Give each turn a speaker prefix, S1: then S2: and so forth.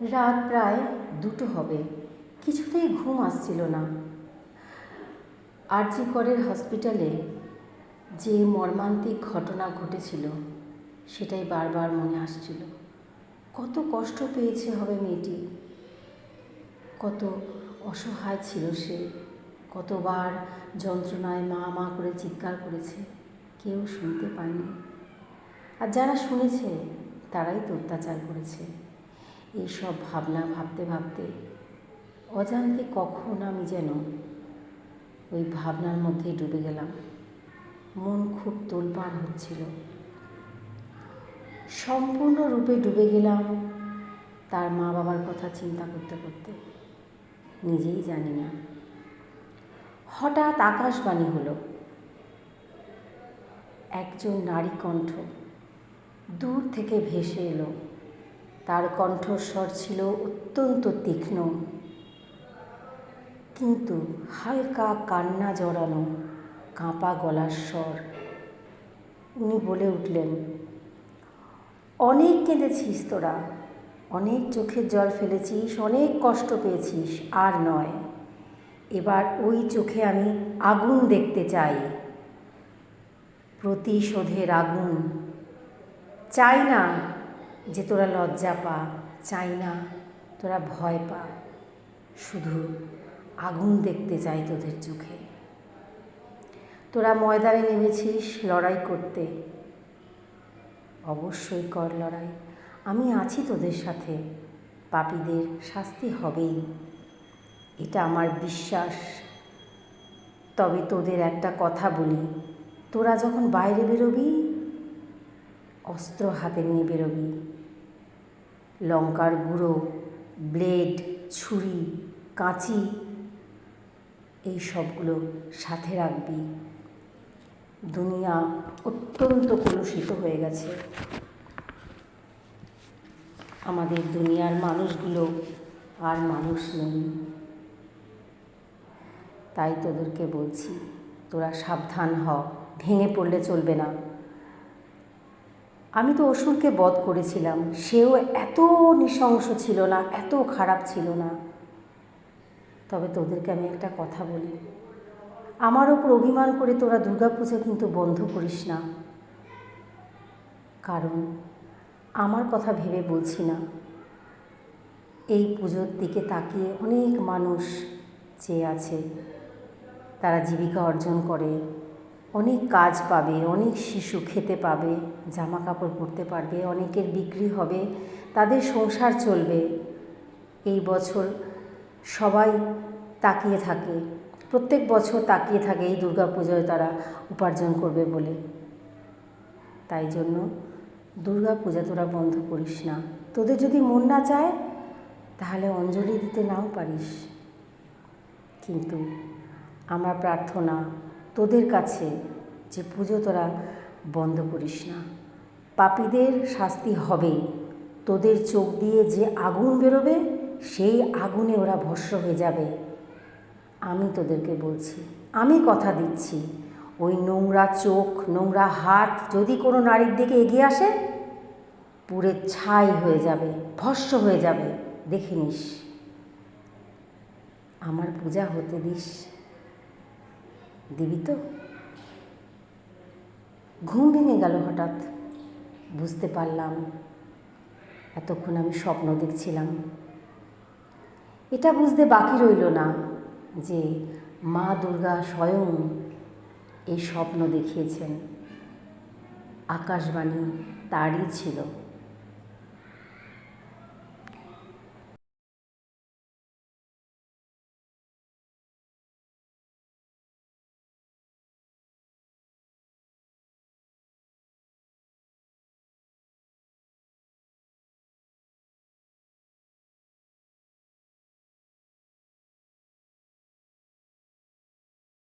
S1: রাত প্রায় দুটো হবে। কিছুতেই ঘুম আসছিল না। আরজি করের হসপিটালে যে মর্মান্তিক ঘটনা ঘটেছিল, সেটাই বারবার মনে আসছিল। কত কষ্ট পেয়েছে হবে মেয়েটি। কত অসহায় ছিল সে। কতবার যন্ত্রণায় মা মা করে চিৎকার করেছে। কেউ শুনতে পায়নি। আর যারা শুনেছে, তারাই তো অত্যাচার করেছে। এইসব ভাবনা ভাবতে ভাবতে অজান্তে কখন আমি যেন ওই ভাবনার মধ্যেই ডুবে গেলাম। মন খুব তোলপাড় হচ্ছিল। সম্পূর্ণরূপে ডুবে গেলাম তার মা বাবার কথা চিন্তা করতে করতে। নিজেই জানি না। হঠাৎ আকাশবাণী হলো। একজন নারী কণ্ঠ দূর থেকে ভেসে এলো। তার কণ্ঠস্বর ছিল অত্যন্ত তীক্ষ্ণ। কিন্তু হালকা কান্না জড়ানো কাঁপা গলার স্বর। উনি বলে উঠলেন, অনেক কেঁদেছিস তোরা, অনেক চোখের জল ফেলেছিস, অনেক কষ্ট পেয়েছিস, আর নয়। এবার ওই চোখে আমি আগুন দেখতে চাই। প্রতিশোধের আগুন। চাই না যে তোরা লজ্জা পা, চাই না, তোরা ভয় পা। শুধু আগুন দেখতে চাই তোদের চোখে। তোরা ময়দানে নেমেছিস লড়াই করতে। অবশ্যই কর লড়াই। আমি আছি তোদের সাথে। পাপীদের শাস্তি হবেই। এটা আমার বিশ্বাস। তবে তোদের একটা কথা বলি। তোরা যখন বাইরে বেরোবি, অস্ত্র হাতে নিয়ে বেরোবি। লঙ্কার গুঁড়ো, ব্লেড, ছুরি, কাঁচি, এই সবগুলো সাথে রাখবি। দুনিয়া অত্যন্ত কলুষিত হয়ে গেছে। আমাদের দুনিয়ার মানুষগুলো আর মানুষ নেই। তাই তোদেরকে বলছি, তোরা সাবধান হ, ভেঙে পড়লে চলবে না। আমি তো অসুরকে বধ করেছিলাম। সেও এত নৃশংস ছিল না, এত খারাপ ছিল না। তবে তোদেরকে আমি একটা কথা বলি। আমার ওপর অভিমান করে তোরা দুর্গাপুজো কিন্তু বন্ধ করিস না। কারণ আমার কথা ভেবে বলছি না। এই পুজোর দিকে তাকিয়ে অনেক মানুষ চেয়ে আছে। তারা জীবিকা অর্জন করে। অনেক কাজ পাবে, অনেক শিশু খেতে পাবে জামা কাপড় পরতে পারবে, অনেকের বিক্রি হবে, তাদের সংসার চলবে। এই বছর সবাই তাকিয়ে থাকে, প্রত্যেক বছর তাকিয়ে থাকে এই পুজোয় তারা উপার্জন করবে বলে। তাই জন্য দুর্গা পূজা তোরা বন্ধ করিস না। তোদের যদি মন না চায়, তাহলে অঞ্জলি দিতে নাও পারিস। কিন্তু আমার প্রার্থনা তোদের কাছে যে পুজো তোরা বন্ধ করিস না। পাপীদের শাস্তি হবে। তোদের চোখ দিয়ে যে আগুন বেরোবে, সেই আগুনে ওরা ভস্য হয়ে যাবে। আমি তোদেরকে বলছি, আমি কথা দিচ্ছি, ওই নোংরা চোখ, নোংরা হাত যদি কোনো নারীর দিকে এগিয়ে আসে পুরে ছাই হয়ে যাবে ভস্য হয়ে যাবে। দেখে নিস, আমার পূজা হতে দিস। দিবি তো? ঘুম ভেঙে গেল হঠাৎ। বুঝতে পারলাম এতক্ষণ আমি স্বপ্ন দেখছিলাম। এটা বুঝতে বাকি রইল না যে মা দুর্গা স্বয়ং এই স্বপ্ন দেখিয়েছেন। আকাশবাণী তারই ছিল।